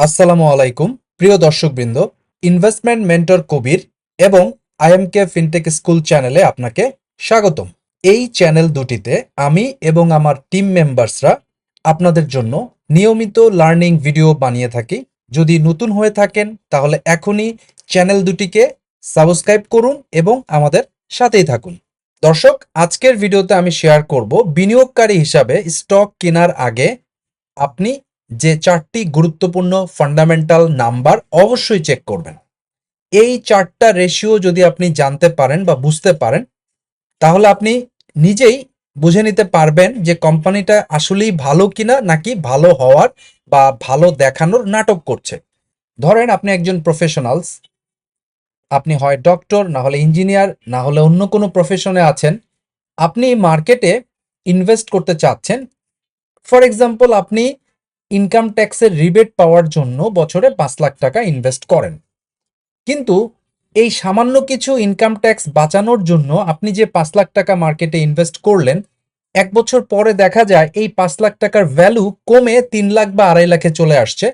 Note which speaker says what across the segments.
Speaker 1: আসসালামু আলাইকুম, প্রিয় দর্শকবৃন্দ ইনভেস্টমেন্ট মেন্টর কবির এবং আইএমকে ফিনটেক স্কুল চ্যানেলে আপনাকে স্বাগতম। এই চ্যানেল দুটিতে আমি এবং আমার টিম মেম্বার্সরা আপনাদের জন্য নিয়মিত লার্নিং ভিডিও বানিয়ে থাকি। যদি নতুন হয়ে থাকেন, তাহলে এখনই চ্যানেল দুটিকে সাবস্ক্রাইব করুন এবং আমাদের সাথেই থাকুন। দর্শক, আজকের ভিডিওতে আমি শেয়ার করব বিনিয়োগকারী হিসাবে স্টক কেনার আগে আপনি যে চারটি গুরুত্বপূর্ণ ফান্ডামেন্টাল নাম্বার অবশ্যই চেক করবেন। এই চারটা রেশিও যদি আপনি জানতে পারেন বা বুঝতে পারেন, তাহলে আপনি নিজেই বুঝে নিতে পারবেন যে কোম্পানিটা আসলেই ভালো কিনা নাকি ভালো হওয়ার বা ভালো দেখানোর নাটক করছে। ধরেন আপনি একজন প্রফেশনালস আপনি হয় ডক্টর না হলে ইঞ্জিনিয়ার না হলে অন্য কোনো প্রফেশনে আছেন, আপনি মার্কেটে ইনভেস্ট করতে চাচ্ছেন। ফর এক্সাম্পল আপনি ইনকাম ট্যাক্সের রিবেট পাওয়ার জন্য বছরে পাঁচ লাখ টাকা ইনভেস্ট করেন। কিন্তু এই সামান্য কিছু ইনকাম ট্যাক্স বাঁচানোর জন্য আপনি যে পাঁচ লাখ টাকা মার্কেটে ইনভেস্ট করলেন, এক বছর পরে দেখা যায় এই পাঁচ লাখ টাকার ভ্যালু কমে তিন লাখ বা আড়াই লাখে চলে আসছে।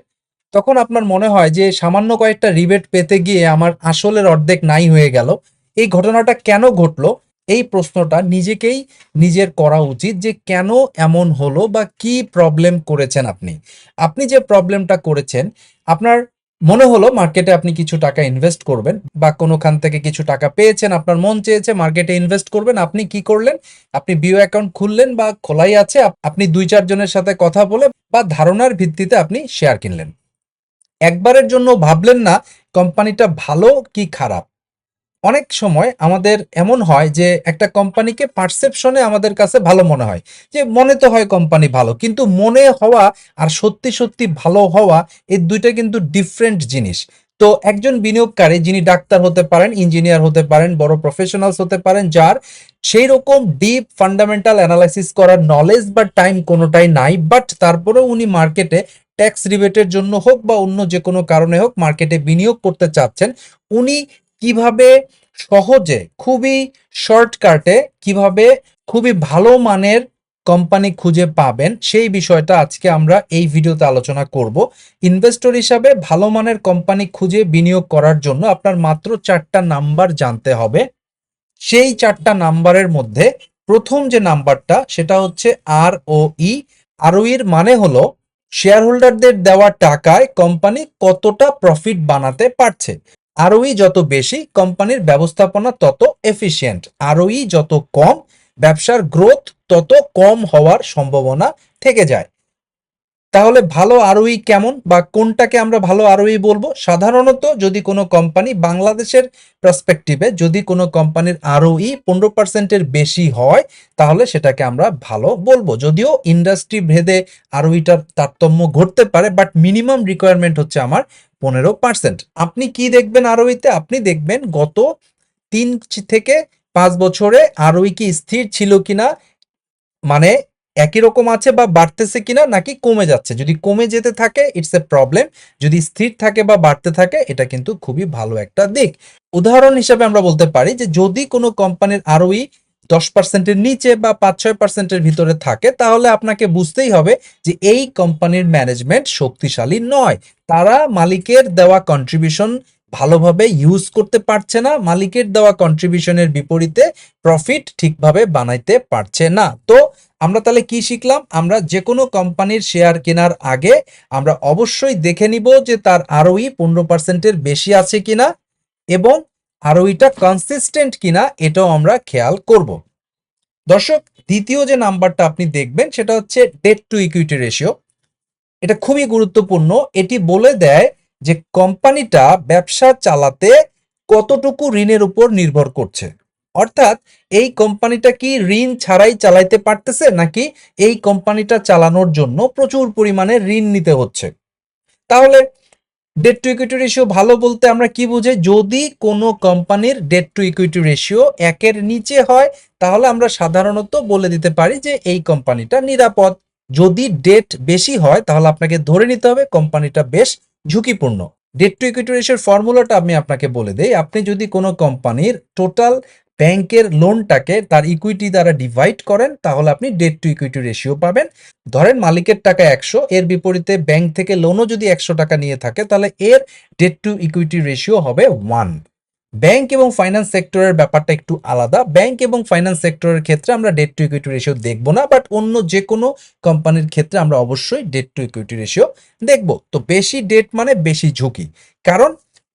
Speaker 1: তখন আপনার মনে হয় যে সামান্য কয়েকটা রিবেট পেতে গিয়ে আমার আসলের অর্ধেক নাই হয়ে গেল। এই ঘটনাটা কেন ঘটলো? এই প্রশ্নটা নিজেকেই নিজের করা উচিত যে কেন এমন হলো বা কি প্রবলেম করেছেন আপনি। আপনি যে প্রবলেমটা করেছেন, আপনার মনে হলো মার্কেটে আপনি কিছু টাকা ইনভেস্ট করবেন বা কোনোখান থেকে কিছু টাকা পেয়েছেন, আপনার মন চেয়েছে মার্কেটে ইনভেস্ট করবেন, আপনি কি করলেন? আপনি বিও অ্যাকাউন্ট খুললেন বা খোলাই আছে আপনি দুই চারজনের সাথে কথা বলে বা ধারণার ভিত্তিতে আপনি শেয়ার কিনলেন। একবারের জন্য ভাবলেন না কোম্পানিটা ভালো কি খারাপ? অনেক সময় আমাদের এমন হয় যে একটা কোম্পানিকে পারসেপশনে আমাদের কাছে ভালো মনে হয়। যে মনে তো হয় কোম্পানি ভালো, কিন্তু মনে হওয়া আর সত্যি সত্যি ভালো হওয়া এই দুইটা কিন্তু ডিফারেন্ট জিনিস। তো একজন বিনিয়োগকারী যিনি ডাক্তার হতে পারেন ইঞ্জিনিয়ার হতে পারেন, বড় প্রফেশনালস হতে পারেন, যার সেই রকম ডিপ ফান্ডামেন্টাল অ্যানালাইসিস করার নলেজ বা টাইম কোনোটাই নাই বাট তারপরেও উনি মার্কেটে ট্যাক্স রিবেটের জন্য হোক বা অন্য যে কোনো কারণে হোক মার্কেটে বিনিয়োগ করতে চাচ্ছেন, উনি কীভাবে সহজে, খুবই শর্টকাটে কীভাবে খুবই ভালো মানের কোম্পানি খুঁজে পাবেন, সেই বিষয়টা আজকে আমরা এই ভিডিওতে আলোচনা করব। ইনভেস্টর হিসাবে ভালো মানের কোম্পানি খুঁজে বিনিয়োগ করার জন্য আপনার মাত্র চারটা নাম্বার জানতে হবে। সেই চারটা নাম্বারের মধ্যে প্রথম যে নাম্বারটা সেটা হচ্ছে আর ও ই আর এর মানে হলো শেয়ার হোল্ডারদের দেওয়া টাকায় কোম্পানি কতটা প্রফিট বানাতে পারছে। আরওই যত বেশি, কোম্পানির ব্যবস্থাপনা তত এফিসিয়েন্ট আরওই যত কম, ব্যবসার গ্রোথ তত কম হওয়ার সম্ভাবনা থেকে যায়। তাহলে ভালো আরওই কেমন বা কোনটাকে আমরা ভালো আরওই বলব? সাধারণত যদি কোনো কোম্পানি বাংলাদেশের পার্সপেক্টিভে যদি কোনো কোম্পানির আরওই পনেরো পার্সেন্টের বেশি হয়, তাহলে সেটাকে আমরা ভালো বলব। যদিও ইন্ডাস্ট্রি ভেদে আরওইটার তারতম্য ঘটতে পারে বাট মিনিমাম রিকোয়ারমেন্ট হচ্ছে আমার পনেরো পার্সেন্ট আপনি কি দেখবেন আরওইতে আপনি দেখবেন গত তিন থেকে পাঁচ বছরে আরওই কি স্থির ছিল কিনা? মানে একই রকম আছে বা বাড়তেছে কিনা নাকি কমে যাচ্ছে? যদি কমে যেতে থাকে ইটস এ প্রবলেম যদি স্থির থাকে বা বাড়তে থাকে, এটা কিন্তু খুবই ভালো একটা দিক। উদাহরণ হিসাবে আমরা বলতে পারি যে, যদি কোনো কোম্পানির আরওই দশ পার্সেন্টের নিচে বা পাঁচ ছয় পার্সেন্টের ভিতরে থাকে, তাহলে আপনাকে বুঝতেই হবে যে, এই কোম্পানির ম্যানেজমেন্ট শক্তিশালী নয়। তারা মালিকের দেওয়া কন্ট্রিবিউশন ভালোভাবে ইউজ করতে পারছে না, মালিকের দেওয়া কন্ট্রিবিউশনের বিপরীতে প্রফিট ঠিকভাবে বানাইতে পারছে না। তো আমরা তাহলে কি শিখলাম? আমরা যে কোনো কোম্পানির শেয়ার কেনার আগে আমরা অবশ্যই দেখে নিব যে তার আরওই পনেরো পার্সেন্টের বেশি আছে কিনা এবং আরওইটা কনসিস্টেন্ট কিনা, এটাও আমরা খেয়াল করব। দর্শক, দ্বিতীয় যে নাম্বারটা আপনি দেখবেন, সেটা হচ্ছে ডেট টু ইকুইটি রেশিও এটা খুবই গুরুত্বপূর্ণ। এটি বলে দেয় যে কোম্পানিটা ব্যবসা চালাতে কতটুকু ঋণের উপর নির্ভর করছে? অর্থাৎ এই কোম্পানিটা কি ঋণ ছাড়াই চালাইতে পারতেছে নাকি এই কোম্পানিটা চালানোর জন্য প্রচুর পরিমাণে ঋণ নিতে হচ্ছে? তাহলে ডেট টু ইকুইটি রেশিও ভালো বলতে আমরা কি বুঝি? যদি কোনো কোম্পানির ডেট টু ইকুইটি রেশিও একের নিচে হয়, তাহলে আমরা সাধারণত বলে দিতে পারি যে এই কোম্পানিটা নিরাপদ। যদি ডেট বেশি হয়, তাহলে আপনাকে ধরে নিতে হবে কোম্পানিটা বেশ ঝুঁকিপূর্ণ। ডেট টু ইকুইটি রেশিওর ফর্মুলাটা আমি আপনাকে বলে দেই, আপনি যদি কোনো কোম্পানির টোটাল ব্যাংকের লোনটাকে তার ইকুইটি দ্বারা ডিভাইড করেন, তাহলে আপনি ডেট টু ইকুইটি রেশিও পাবেন। ধরেন মালিকের টাকা একশো, এর বিপরীতে ব্যাংক থেকে লোনও যদি একশো টাকা নিয়ে থাকে, তাহলে এর ডেট টু ইকুইটি রেশিও হবে ওয়ান ব্যাংক এবং ফাইন্যান্স সেক্টরের ব্যাপারটা একটু আলাদা। ব্যাংক এবং ফাইন্যান্স সেক্টরের ক্ষেত্রে আমরা ডেট টু ইকুইটি রেশিও দেখব না বাট অন্য যে কোনো কোম্পানির ক্ষেত্রে আমরা অবশ্যই ডেট টু ইকুইটি রেশিও দেখব। তো বেশি ডেট মানে বেশি ঝুঁকি। কারণ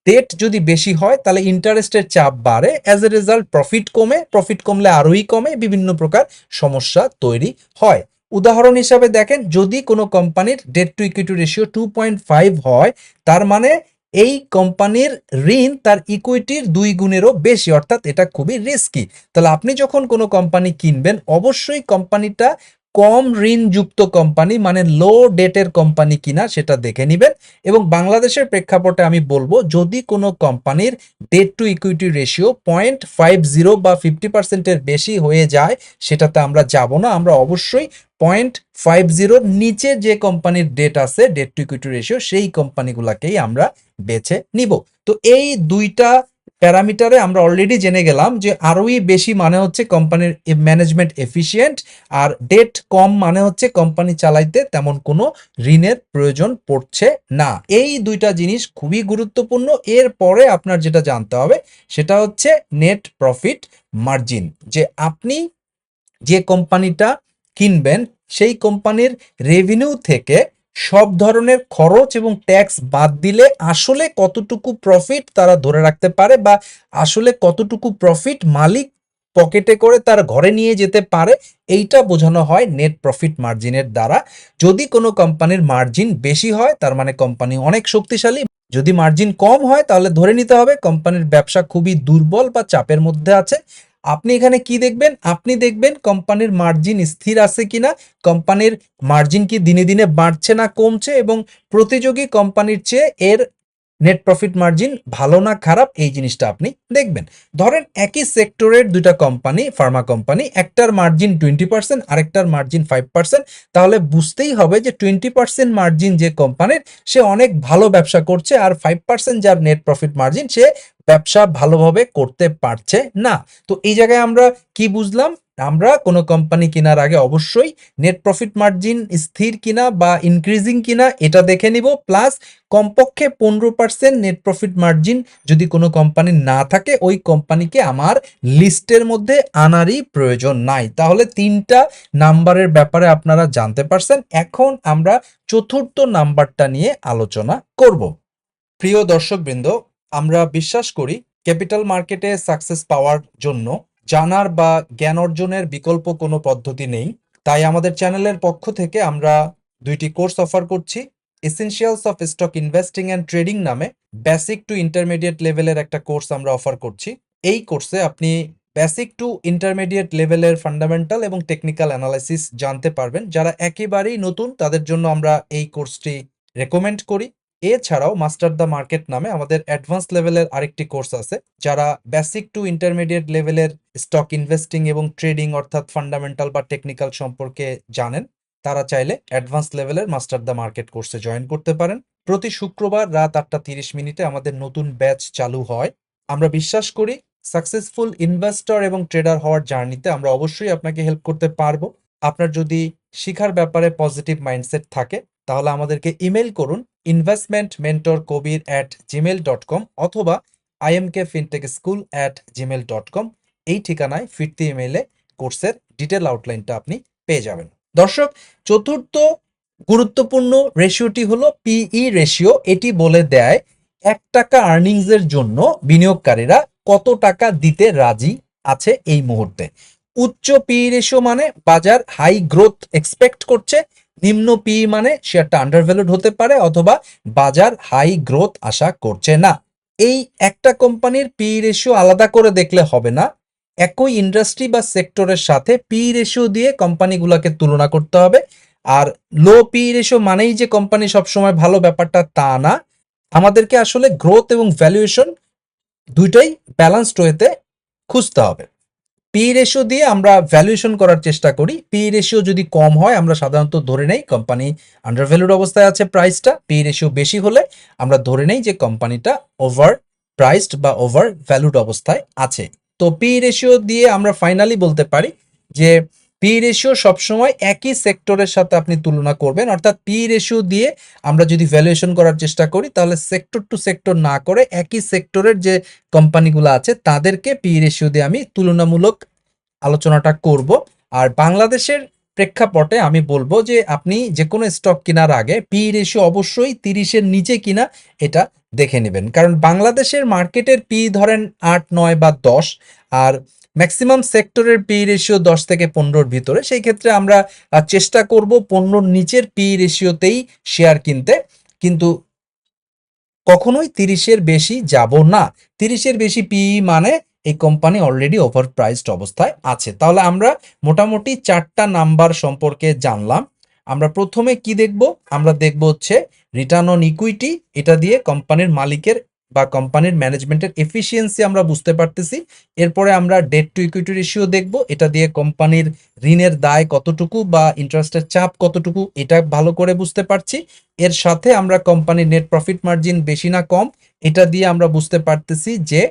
Speaker 1: ডেট যদি বেশি হয়, তাহলে ইন্টারেস্টের চাপ বাড়ে। অ্যাজ এ রেজাল্ট প্রফিট কমে। প্রফিট কমলে আরোই কমে। বিভিন্ন প্রকার সমস্যা তৈরি হয়। উদাহরণ হিসাবে দেখেন, যদি কোনো কোম্পানির debt to equity ratio two point five হয়, তার মানে এই কোম্পানির ঋণ তার ইকুইটির দুই গুণেরও বেশি, অর্থাৎ এটা খুবই রিস্কি তাহলে আপনি যখন কোনো কোম্পানি কিনবেন, অবশ্যই কোম্পানিটা কম ঋণযুক্ত কোম্পানি মানে লো ডেটের কোম্পানি কিনা সেটা দেখে নেবেন। এবং বাংলাদেশের প্রেক্ষাপটে আমি বলব, যদি কোনো কোম্পানির debt to equity ratio point five zero বা ফিফটি পার্সেন্টের বেশি হয়ে যায়, সেটাতে আমরা যাব না। আমরা অবশ্যই পয়েন্ট ফাইভ জিরোর নিচে যে কোম্পানির ডেট আছে ডেট টু ইকুইটি রেশিও সেই কোম্পানিগুলোকেই আমরা বেছে নিব। তো এই দুইটা প্যারামিটারে আমরা অলরেডি জেনে গেলাম যে আরোই বেশি মানে হচ্ছে কোম্পানির ম্যানেজমেন্ট এফিসিয়েন্ট আর ডেট কম মানে হচ্ছে কোম্পানি চালাইতে তেমন কোনো ঋণের প্রয়োজন পড়ছে না। এই দুইটা জিনিস খুবই গুরুত্বপূর্ণ। এর পরে আপনার যেটা জানতে হবে, সেটা হচ্ছে নেট প্রফিট মার্জিন যে আপনি যে কোম্পানিটা কিনবেন, সেই কোম্পানির রেভিনিউ থেকে সব ধরনের খরচ এবং ট্যাক্স বাদ দিলে আসলে কতটুকু প্রফিট তারা ধরে রাখতে পারে বা আসলে কতটুকু প্রফিট মালিক পকেটে করে তার ঘরে নিয়ে যেতে পারে, এইটা বোঝানো হয় নেট প্রফিট মার্জিনের দ্বারা। যদি কোনো কোম্পানির মার্জিন বেশি হয়, তার মানে কোম্পানি অনেক শক্তিশালী, যদি মার্জিন কম হয়, তাহলে ধরে নিতে হবে কোম্পানির ব্যবসা খুবই দুর্বল বা চাপের মধ্যে আছে। আপনি এখানে কি দেখবেন? আপনি দেখবেন কোম্পানির মার্জিন স্থির আছে কিনা? কোম্পানির মার্জিন কি দিনে দিনে বাড়ছে না কমছে? এবং প্রতিযোগী কোম্পানির চেয়ে এর নেট প্রফিট মার্জিন ভালো না খারাপ এই জিনিসটা আপনি দেখবেন। ধরেন একই সেক্টরের দুইটা কোম্পানি ফার্মা কোম্পানি একটার মার্জিন টোয়েন্টি পার্সেন্ট আরেকটার মার্জিন ফাইভ পার্সেন্ট তাহলে বুঝতেই হবে যে টোয়েন্টি পার্সেন্ট মার্জিন যে কোম্পানির সে অনেক ভালো ব্যবসা করছে আর ফাইভ পার্সেন্ট যার নেট প্রফিট মার্জিন সে ব্যবসা ভালোভাবে করতে পারছে না। তো এই জায়গায় আমরা কি বুঝলাম? আমরা কোনো কোম্পানি কেনার আগে অবশ্যই নেট প্রফিট মার্জিন স্থির কিনা বা ইনক্রিজিং কিনা এটা দেখে নিব। প্লাস কমপক্ষে পনেরো পার্সেন্ট নেট প্রফিট মার্জিন যদি কোনো কোম্পানি না থাকে, ওই কোম্পানিকে আমার লিস্টের মধ্যে আনারই প্রয়োজন নাই। তাহলে তিনটা নাম্বারের ব্যাপারে আপনারা জানতে পারছেন। এখন আমরা চতুর্থ নাম্বারটা নিয়ে আলোচনা করব। প্রিয় দর্শকবৃন্দ, আমরা বিশ্বাস করি ক্যাপিটাল মার্কেটে সাকসেস পাওয়ার জন্য জানার বা জ্ঞান অর্জনের বিকল্প কোনো পদ্ধতি নেই। তাই আমাদের চ্যানেলের পক্ষ থেকে আমরা দুইটি কোর্স অফার করছি। Essentials of stock investing and trading নামে বেসিক টু ইন্টারমিডিয়েট লেভেলের একটা কোর্স আমরা অফার করছি। এই কোর্সে আপনি বেসিক টু ইন্টারমিডিয়েট লেভেলের ফান্ডামেন্টাল এবং টেকনিক্যাল অ্যানালাইসিস জানতে পারবেন। যারা একেবারেই নতুন, তাদের জন্য আমরা এই কোর্সটি রেকমেন্ড করি। এছাড়াও মাস্টার দ্য মার্কেট নামে আমাদের অ্যাডভান্স লেভেলের আরেকটি কোর্স আছে, যারা বেসিক টু ইন্টারমিডিয়েট লেভেলের স্টক ইনভেস্টিং এবং ট্রেডিং অর্থাৎ ফান্ডামেন্টাল বা টেকনিক্যাল সম্পর্কে জানেন, তারা চাইলে অ্যাডভান্স লেভেলের মাস্টার দ্য মার্কেট কোর্সে জয়েন করতে পারেন। প্রতি শুক্রবার রাত আটটা তিরিশ মিনিটে আমাদের নতুন ব্যাচ চালু হয়। আমরা বিশ্বাস করি সাকসেসফুল ইনভেস্টর এবং ট্রেডার হওয়ার জার্নিতে আমরা অবশ্যই আপনাকে হেল্প করতে পারব। আপনার যদি শিখার ব্যাপারে পজিটিভ মাইন্ডসেট থাকে তাহলে আমাদেরকে ইমেল করুন investment mentor Kabir at Gmail dot com অথবা IMK fintech school at Gmail dot com এই ঠিকানায় ফিরতি ইমেলে কোর্সের ডিটেল আউটলাইনটা আপনি পেয়ে যাবেন। দর্শক, চতুর্থ গুরুত্বপূর্ণ রেশিওটি হলো পিই রেশিও এটি বলে দেয় এক টাকা আর্নিংস এর জন্য বিনিয়োগকারীরা কত টাকা দিতে রাজি আছে এই মুহূর্তে। উচ্চ পিই রেশিও মানে বাজার হাই গ্রোথ এক্সপেক্ট করছে নিম্ন পি মানে শেয়ারটা আন্ডারভ্যালুড হতে পারে অথবা বাজার হাই গ্রোথ আশা করছে না। এই একটা কোম্পানির পি রেশিও আলাদা করে দেখলে হবে না। একই ইন্ডাস্ট্রি বা সেক্টরের সাথে পি রেশিও দিয়ে কোম্পানিগুলোকে তুলনা করতে হবে। আর লো পি রেশিও মানেই যে কোম্পানি সবসময় ভালো ব্যাপারটা তা না। আমাদেরকে আসলে গ্রোথ এবং ভ্যালুয়েশন দুইটাই ব্যালান্সড ওয়েতে খুঁজতে হবে। পি রেশিও দিয়ে আমরা ভ্যালুয়েশন করার চেষ্টা করি। পি রেশিও যদি কম হয়, আমরা সাধারণত ধরে নেই কোম্পানি আন্ডার ভ্যালুড অবস্থায় আছে প্রাইসটা পি রেশিও বেশি হলে আমরা ধরে নেই যে কোম্পানিটা ওভার প্রাইসড বা ওভার ভ্যালুড অবস্থায় আছে। তো পি রেশিও দিয়ে আমরা ফাইনালি বলতে পারি যে পি রেশিও সবসময় একই সেক্টরের সাথে আপনি তুলনা করবেন। অর্থাৎ পি রেশিও দিয়ে আমরা যদি ভ্যালুয়েশন করার চেষ্টা করি, তাহলে সেক্টর টু সেক্টর না করে একই সেক্টরের যে কোম্পানিগুলো আছে, তাদেরকে পি রেশিও দিয়ে আমি তুলনামূলক আলোচনাটা করব। আর বাংলাদেশের প্রেক্ষাপটে আমি বলব যে, আপনি যে কোনো স্টক কেনার আগে পি রেশিও অবশ্যই তিরিশের নিচে কিনা এটা দেখে নেবেন। কারণ বাংলাদেশের মার্কেটের পি ধরেন আট, নয় বা দশ, আর ম্যাক্সিমাম সেক্টরের পি রেশিও দশ থেকে পনেরোর ভিতরে। সেই ক্ষেত্রে আমরা চেষ্টা করব পনেরোর নিচের পি রেশিওতেই শেয়ার কিনতে। কিন্তু কখনোই তিরিশের বেশি যাব না। তিরিশের বেশি পি মানে এই কোম্পানি অলরেডি ওভার প্রাইসড অবস্থায় আছে। তাহলে আমরা মোটামুটি চারটা নাম্বার সম্পর্কে জানলাম। আমরা প্রথমে কি দেখব? আমরা দেখব হচ্ছে রিটার্ন অন ইকুইটি এটা দিয়ে কোম্পানির মালিকের বা কোম্পানির ম্যানেজমেন্টের এফিসিয়েন্সি আমরা বুঝতে পারতেছি। এরপরে আমরা ডেট টু ইকুইটি রেশিও দেখব। এটা দিয়ে কোম্পানির ঋণের দায় কতটুকু বা ইন্টারেস্টের চাপ কতটুকু, এটা ভালো করে বুঝতে পারছি। এর সাথে আমরা কোম্পানির নেট প্রফিট মার্জিন বেশি না কম, এটা দিয়ে আমরা বুঝতে পারতেছি যে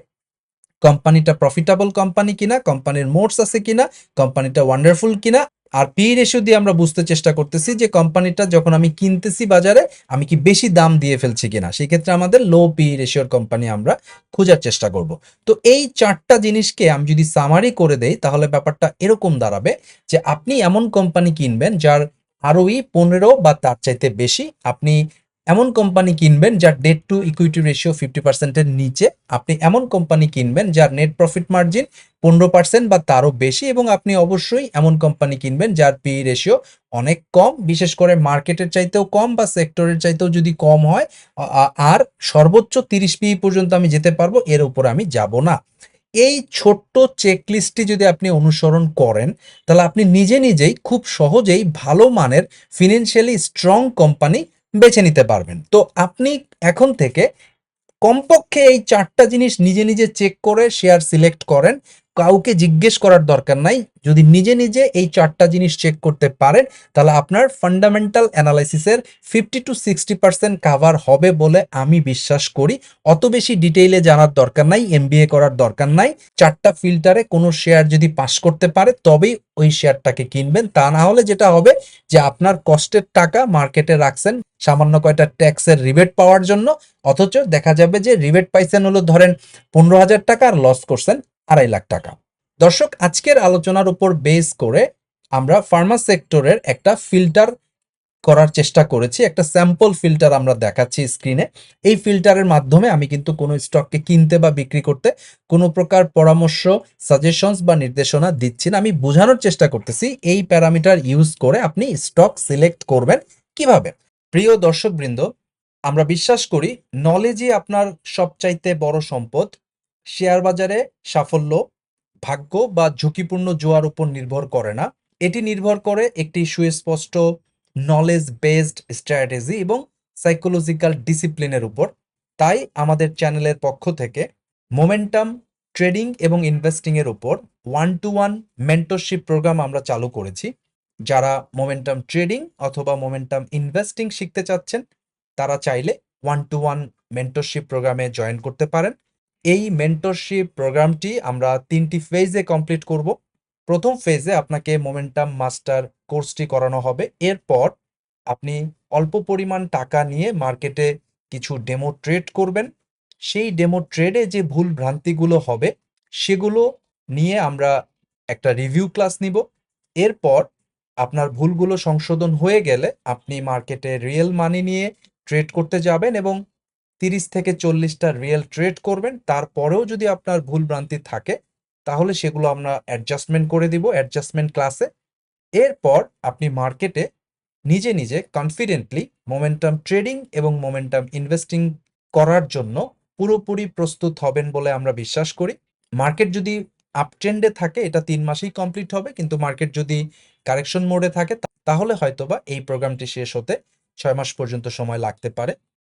Speaker 1: কোম্পানিটা প্রফিটেবল কোম্পানি কিনা কোম্পানির মোটস আছে কিনা কোম্পানিটা ওয়ান্ডারফুল কিনা। আর পি রেশিও দিয়ে আমরা বুঝতে চেষ্টা করতেছি যে কোম্পানিটা যখন আমি কিনতেছি বাজারে, আমি কি বেশি দাম দিয়ে ফেলছি কিনা? সেই ক্ষেত্রে আমাদের লো পি রেশিওর কোম্পানি আমরা খোঁজার চেষ্টা করব। তো এই চারটা জিনিসকে আমি যদি সামারি করে দেই, তাহলে ব্যাপারটা এরকম দাঁড়াবে যে আপনি এমন কোম্পানি কিনবেন যার আরওই পনেরো বা তার চাইতে বেশি। আপনি এমন কোম্পানি কিনবেন যার debt to equity ratio fifty পার্সেন্টের নিচে। আপনি এমন কোম্পানি কিনবেন যার নেট প্রফিট মার্জিন পনেরো পার্সেন্ট বা তারও বেশি এবং আপনি অবশ্যই এমন কোম্পানি কিনবেন যার পি রেশিও অনেক কম, বিশেষ করে মার্কেটের চাইতেও কম বা সেক্টরের চাইতেও যদি কম হয় আর সর্বোচ্চ তিরিশ পি পর্যন্ত আমি যেতে পারব, এর উপর আমি যাব না। এই ছোট্ট চেকলিস্টটি যদি আপনি অনুসরণ করেন, তাহলে আপনি নিজে নিজেই খুব সহজেই ভালো মানের ফিনান্সিয়ালি স্ট্রং কোম্পানি বেছে নিতে পারবেন। তো আপনি এখন থেকে কমপক্ষে এই চারটা জিনিস নিজে নিজে চেক করে শেয়ার সিলেক্ট করেন। কাউকে জিজ্ঞেস করার দরকার নাই। যদি নিজে নিজে এই চারটা জিনিস চেক করতে পারেন, তাহলে আপনার fundamental অ্যানালাইসিসের fifty to sixty percent cover হবে বলে আমি বিশ্বাস করি। অত বেশি ডিটেইলে জানার দরকার নাই এমবিএ করার দরকার নাই। চারটা ফিল্টারে কোনো শেয়ার যদি পাস করতে পারে, তবেই ওই শেয়ারটাকে কিনবেন। তা না হলে যেটা হবে যে আপনার কষ্টের টাকা মার্কেটে রাখছেন সামান্য কয়টা ট্যাক্সের রিবেট পাওয়ার জন্য। অথচ দেখা যাবে যে রিবেট পাইছেন হলো ধরেন পনেরো হাজার টাকা আর লস করছেন। আড়াই লাখ টাকা। দর্শক, আজকের আলোচনার উপর বেস করে আমরা ফার্মা সেক্টরের একটা ফিল্টার করার চেষ্টা করেছি, একটা স্যাম্পল ফিল্টার আমরা দেখাচ্ছি স্ক্রিনে এই ফিল্টারের মাধ্যমে আমি কিন্তু কোনো স্টককে কিনতে বা বিক্রি করতে কোনো প্রকার পরামর্শ সাজেশনস বা নির্দেশনা দিচ্ছি না। আমি বোঝানোর চেষ্টা করতেছি, এই প্যারামিটার ইউজ করে আপনি স্টক সিলেক্ট করবেন কীভাবে? প্রিয় দর্শকবৃন্দ, আমরা বিশ্বাস করি নলেজই আপনার সবচাইতে বড় সম্পদ। শেয়ার বাজারে সাফল্য, ভাগ্য বা ঝুঁকিপূর্ণ জোয়ার উপর নির্ভর করে না। এটি নির্ভর করে একটি সুস্পষ্ট নলেজ বেসড স্ট্র্যাটেজি এবং সাইকোলজিক্যাল ডিসিপ্লিনের উপর। তাই আমাদের চ্যানেলের পক্ষ থেকে মোমেন্টাম ট্রেডিং এবং ইনভেস্টিংয়ের উপর one to one mentorship programme আমরা চালু করেছি। যারা মোমেন্টাম ট্রেডিং অথবা মোমেন্টাম ইনভেস্টিং শিখতে চাচ্ছেন, তারা চাইলে ওয়ান টু ওয়ান মেন্টরশিপ প্রোগ্রামে জয়েন করতে পারেন। এই মেন্টরশিপ প্রোগ্রামটি আমরা তিনটি ফেজে কমপ্লিট করব। প্রথম ফেজে আপনাকে মোমেন্টাম মাস্টার কোর্সটি করানো হবে। এরপর আপনি অল্প পরিমাণ টাকা নিয়ে মার্কেটে কিছু ডেমো ট্রেড করবেন। সেই ডেমো ট্রেডে যে ভুল ভ্রান্তিগুলো হবে, সেগুলো নিয়ে আমরা একটা রিভিউ ক্লাস নিব। এরপর আপনার ভুলগুলো সংশোধন হয়ে গেলে আপনি মার্কেটে রিয়েল মানি নিয়ে ট্রেড করতে যাবেন এবং তিরিশ থেকে চল্লিশটা রিয়েল ট্রেড করবেন, তারপরেও যদি আপনার ভুল ভ্রান্তি থাকে, তাহলে সেগুলো আমরা অ্যাডজাস্টমেন্ট করে দিব অ্যাডজাস্টমেন্ট ক্লাসে এরপর আপনি মার্কেটে নিজে নিজে কনফিডেন্টলি মোমেন্টাম ট্রেডিং এবং মোমেন্টাম ইনভেস্টিং করার জন্য পুরোপুরি প্রস্তুত হবেন বলে আমরা বিশ্বাস করি। মার্কেট যদি আপট্রেন্ডে থাকে, এটা তিন মাসেই কমপ্লিট হবে, কিন্তু মার্কেট যদি কারেকশন মোডে থাকে তাহলে হয়তোবা এই প্রোগ্রামটি শেষ হতে ছয় মাস পর্যন্ত সময় লাগতে পারে।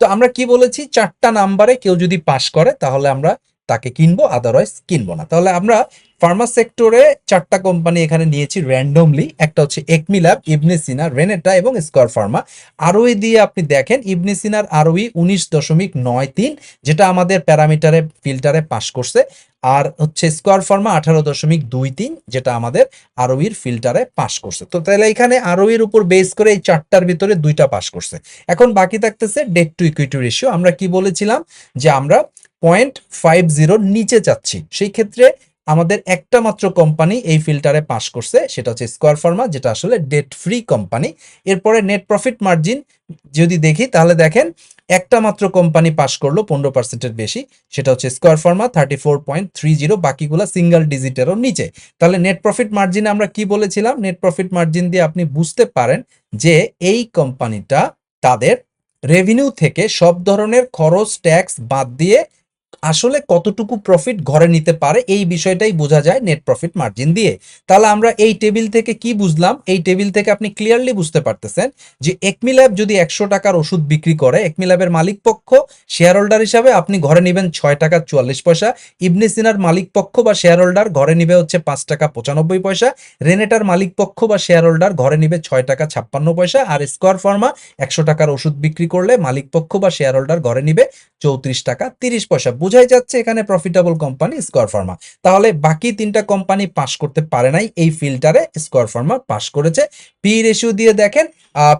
Speaker 1: তো আমরা কি বলেছি? চারটা নাম্বারে কেউ যদি পাশ করে, তাহলে আমরা তাকে কিনবো আদারওয়াইজ কিনবো না। তাহলে আমরা ফার্মা সেক্টরে চারটা কোম্পানি এখানে নিয়েছি র্যান্ডমলি একটা হচ্ছে একমি ল্যাব রেনেটা এবং স্কোয়ার ফার্মা। আরওই দিয়ে আপনি দেখেন, ইবনে সিনার আরওই উনিশ দশমিক নয় তিন, যেটা আমাদের প্যারামিটারে, ফিল্টারে পাশ করছে। আর হচ্ছে স্কোয়ার ফার্মা আঠারো দশমিক দুই তিন, যেটা আমাদের আরওইর ফিল্টারে পাশ করছে। তো তাহলে এখানে আরওইর উপর বেস করে এই চারটার ভিতরে দুইটা পাশ করছে। এখন বাকি থাকতেছে ডেট টু ইকুইটি রেশিও আমরা কি বলেছিলাম? যে আমরা পয়েন্ট ফাইভ জিরোর নিচে যাচ্ছি। সেই ক্ষেত্রে আমাদের একটা মাত্র কোম্পানি এই ফিল্টারে পাশ করছে, সেটা হচ্ছে স্কোয়ার ফার্মা যেটা আসলে ডেট ফ্রি কোম্পানি এরপরে নেট প্রফিট মার্জিন যদি দেখি, তাহলে দেখেন, একটা মাত্র কোম্পানি পাশ করল পনেরো পার্সেন্টের বেশি, সেটা হচ্ছে Square Pharma thirty four point three zero বাকিগুলো সিঙ্গেল ডিজিটেরও নিচে। তাহলে নেট প্রফিট মার্জিনে আমরা কি বলেছিলাম? নেট প্রফিট মার্জিন দিয়ে আপনি বুঝতে পারেন যে এই কোম্পানিটা তাদের রেভিনিউ থেকে সব ধরনের খরচ ট্যাক্স বাদ দিয়ে আসলে কতটুকু প্রফিট ঘরে নিতে পারে, এই বিষয়টাই বোঝা যায় নেট প্রফিট মার্জিন দিয়ে। তাহলে আমরা এই টেবিল থেকে কি বুঝলাম? এই টেবিল থেকে আপনি ক্লিয়ারলি বুঝতে পারতেছেন যে একমিল্যাব যদি একশো টাকার ওষুধ বিক্রি করে একমিল্যাবের মালিক পক্ষ শেয়ার হোল্ডার হিসাবে আপনি ঘরে নেবেন ছয় টাকা চুয়াল্লিশ পয়সা ইবনে সিনার মালিক পক্ষ বা শেয়ার হোল্ডার ঘরে নিবে হচ্ছে পাঁচ টাকা পঁচানব্বই পয়সা রেনেটার মালিক পক্ষ বা শেয়ার হোল্ডার ঘরে নিবে ছয় টাকা ছাপ্পান্ন পয়সা, আর স্কোয়ার ফার্মা একশো টাকার ওষুধ বিক্রি করলে মালিক পক্ষ বা শেয়ার হোল্ডার ঘরে নিবে চৌত্রিশ টাকা তিরিশ পয়সা। বোঝাই যাচ্ছে এখানে প্রফিটেবল কোম্পানি স্কোয়ার ফার্মা তাহলে বাকি তিনটা কোম্পানি পাস করতে পারে নাই, এই ফিল্টারে স্কোয়ার ফার্মা পাস করেছে। পি রেশিও দিয়ে দেখেন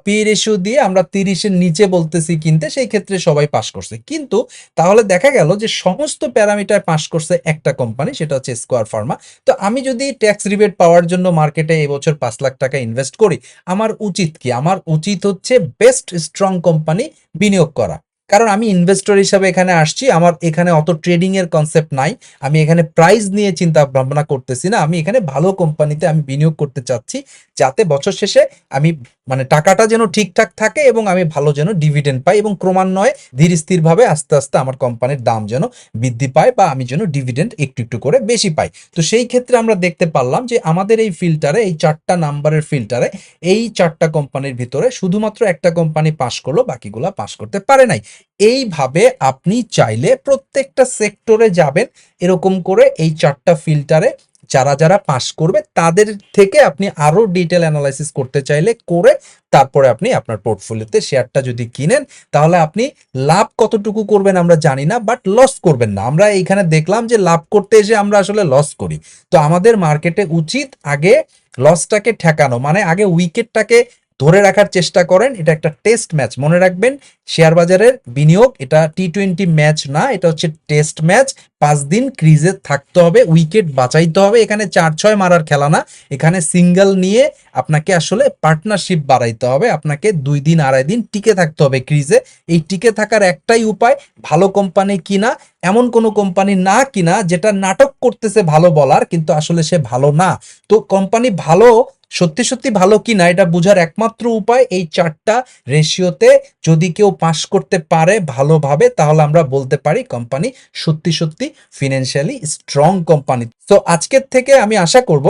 Speaker 1: পি রেশিও দিয়ে আমরা তিরিশের নিচে বলতেছি কিনতে, সেই ক্ষেত্রে সবাই পাস করছে। কিন্তু তাহলে দেখা গেল যে সমস্ত প্যারামিটার পাস করছে একটা কোম্পানি সেটা হচ্ছে স্কোয়ার ফার্মা তো আমি যদি ট্যাক্স রিবেট পাওয়ার জন্য মার্কেটে এবছর পাঁচ লাখ টাকা ইনভেস্ট করি, আমার উচিত কি? আমার উচিত হচ্ছে বেস্ট স্ট্রং কোম্পানি বিনিয়োগ করা। কারণ আমি ইনভেস্টর হিসাবে এখানে আসছি, আমার এখানে অত ট্রেডিং এর কনসেপ্ট নাই, আমি এখানে প্রাইস নিয়ে চিন্তা ভাবনা করতেছি না, আমি এখানে ভালো কোম্পানিতে আমি বিনিয়োগ করতে চাচ্ছি, যাতে বছর শেষে আমি মানে টাকাটা যেন ঠিকঠাক থাকে এবং আমি ভালো যেন ডিভিডেন্ড পাই এবং ক্রমান্বয়ে ধীর স্থিরভাবে আস্তে আস্তে আমার কোম্পানির দাম যেন বৃদ্ধি পায় বা আমি যেন ডিভিডেন্ড একটু একটু করে বেশি পাই। তো সেই ক্ষেত্রে আমরা দেখতে পারলাম যে আমাদের এই ফিল্টারে এই চারটা নাম্বারের ফিল্টারে এই চারটা কোম্পানির ভিতরে শুধুমাত্র একটা কোম্পানি পাস করল, বাকিগুলা পাস করতে পারে নাই। এইভাবে আপনি চাইলে প্রত্যেকটা সেক্টরে যাবেন, এরকম করে এই চারটা ফিল্টারে যারা যারা পাস করবে, তাদের থেকে আপনি আরও ডিটেল অ্যানালাইসিস করতে চাইলে করে তারপরে আপনি আপনার পোর্টফোলিওতে শেয়ারটা যদি কিনেন, তাহলে আপনি লাভ কতটুকু করবেন আমরা জানি না বাট লস করবেন না। আমরা এইখানে দেখলাম যে লাভ করতে এসে আমরা আসলে লস করি। তো আমাদের মার্কেটে উচিত আগে লসটাকে ঠেকানো মানে আগে উইকেটটাকে ধরে রাখার চেষ্টা করেন, এটা একটা টেস্ট ম্যাচ মনে রাখবেন, শেয়ার বাজারের বিনিয়োগ, এটা টি টোয়েন্টি ম্যাচ না, এটা হচ্ছে টেস্ট ম্যাচ পাঁচ দিন ক্রিজে থাকতে হবে, উইকেট বাঁচাইতে হবে, এখানে চার ছয় মারার খেলা না। এখানে সিঙ্গেল নিয়ে আপনাকে আসলে পার্টনারশিপ বাড়াইতে হবে, আপনাকে দুই দিন, আড়াই দিন টিকে থাকতে হবে ক্রিজে। এই টিকে থাকার একটাই উপায়, ভালো কোম্পানি কিনা, এমন কোনো কোম্পানি না কিনা, যেটা নাটক করতেছে ভালো বলার, কিন্তু আসলে সে ভালো না। তো কোম্পানি ভালো সত্যি সত্যি ভালো কি না এটা বোঝার একমাত্র উপায় এই চারটা রেশিওতে যদি কেউ পাশ করতে পারে ভালোভাবে, তাহলে আমরা বলতে পারি কোম্পানি সত্যি সত্যি ফিনান্সিয়ালি স্ট্রং কোম্পানি তো আজকের থেকে আমি আশা করব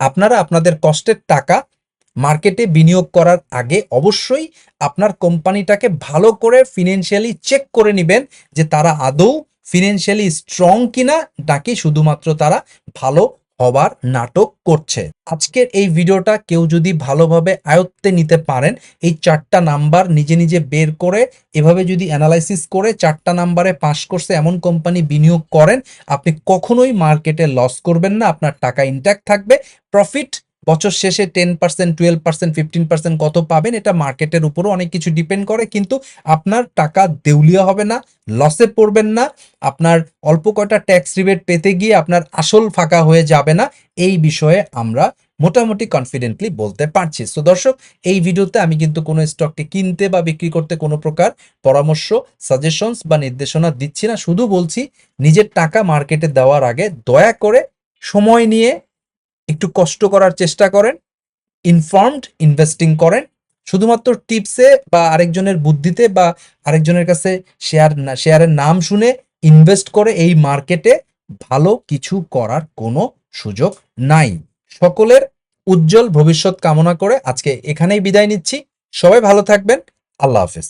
Speaker 1: আপনারা আপনাদের কষ্টের টাকা মার্কেটে বিনিয়োগ করার আগে অবশ্যই আপনার কোম্পানিটাকে ভালো করে ফিনান্সিয়ালি চেক করে নেবেন যে তারা আদৌ ফিনান্সিয়ালি স্ট্রং কিনা, নাকি শুধুমাত্র তারা ভালো হবার নাটক করছে। আজকের এই ভিডিওটা কেউ যদি ভালোভাবে আয়ত্তে নিতে পারেন, এই চারটা নাম্বার নিজে নিজে বের করে, এভাবে যদি অ্যানালাইসিস করে চারটা নাম্বারে পাশ করছে এমন কোম্পানি বিনিয়োগ করেন, আপনি কখনোই মার্কেটে লস করবেন না, আপনার টাকা ইনট্যাক্ট থাকবে প্রফিট বছর শেষে ten percent twelve percent fifteen percent কত পাবেন এটা মার্কেটের উপরও অনেক কিছু ডিপেন্ড করে। কিন্তু আপনার টাকা দেউলিয়া হবে না লসে পড়বেন না, আপনার অল্প কয়টা ট্যাক্স রিবেট পেতে গিয়ে আপনার আসল ফাঁকা হয়ে যাবে না, এই বিষয়ে আমরা মোটামুটি কনফিডেন্টলি বলতে পারছি। তো দর্শক, এই ভিডিওতে আমি কিন্তু কোনো স্টককে কিনতে বা বিক্রি করতে কোনো প্রকার পরামর্শ সাজেশনস বা নির্দেশনা দিচ্ছি না। শুধু বলছি, নিজের টাকা মার্কেটে দেওয়ার আগে দয়া করে সময় নিয়ে একটু কষ্ট করার চেষ্টা করেন ইনফর্মড ইনভেস্টিং করেন, শুধুমাত্র টিপসে বা আরেকজনের বুদ্ধিতে বা আরেকজনের কাছে শেয়ার শেয়ারের নাম শুনে ইনভেস্ট করে এই মার্কেটে ভালো কিছু করার কোনো সুযোগ নাই। সকলের উজ্জ্বল ভবিষ্যৎ কামনা করে আজকে এখানেই বিদায় নিচ্ছি। সবাই ভালো থাকবেন। আল্লাহ হাফেজ।